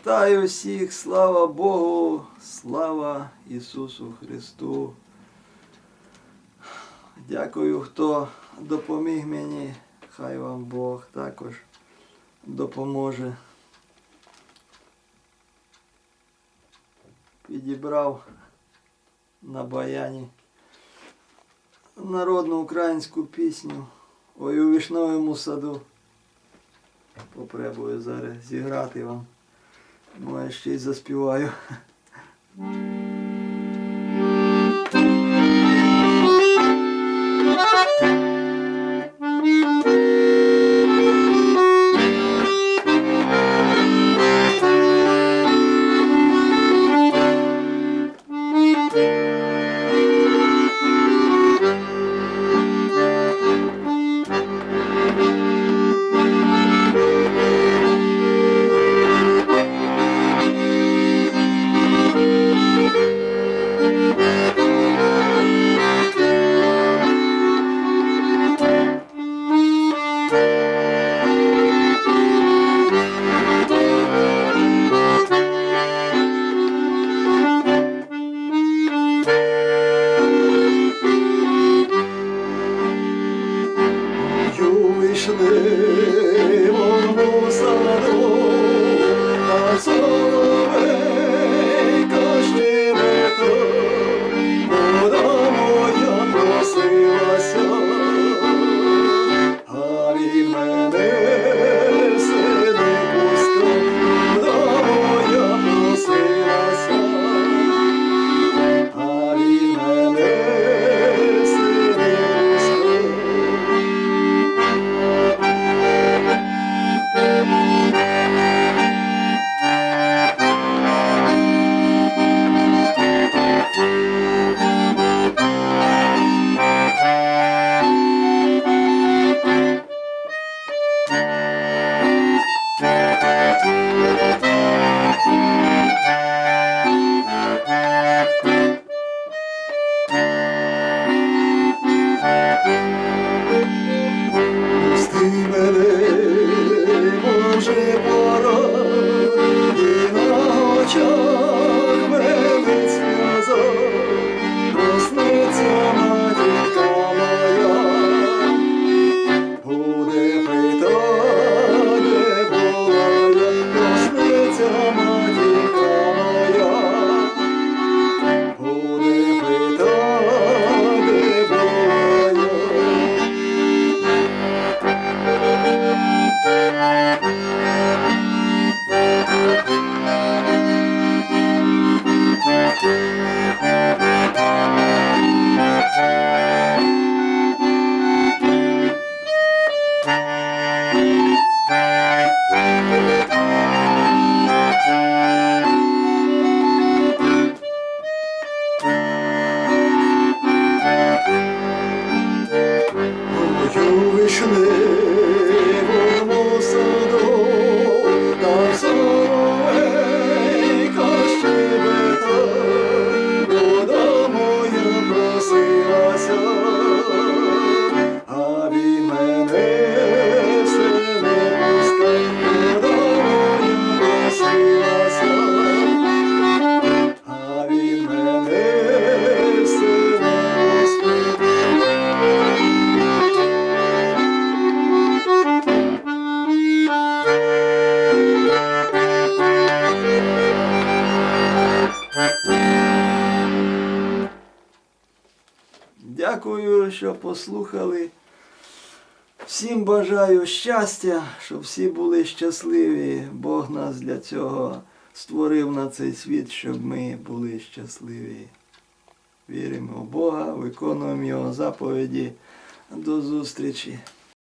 Вітаю всіх, слава Богу, слава Ісусу Христу. Дякую, хто допоміг мені. Хай вам Бог також допоможе. Підібрав на баяні народну українську пісню Ой у вишневому саду. Попробую зараз зіграти вам. Може ще й заспіваю. Ty mele, Boże, poro Дякую, що послухали. Всім бажаю щастя, щоб всі були щасливі. Бог нас для цього створив на цей світ, щоб ми були щасливі. Віримо в Бога, виконуємо Його заповіді. До зустрічі!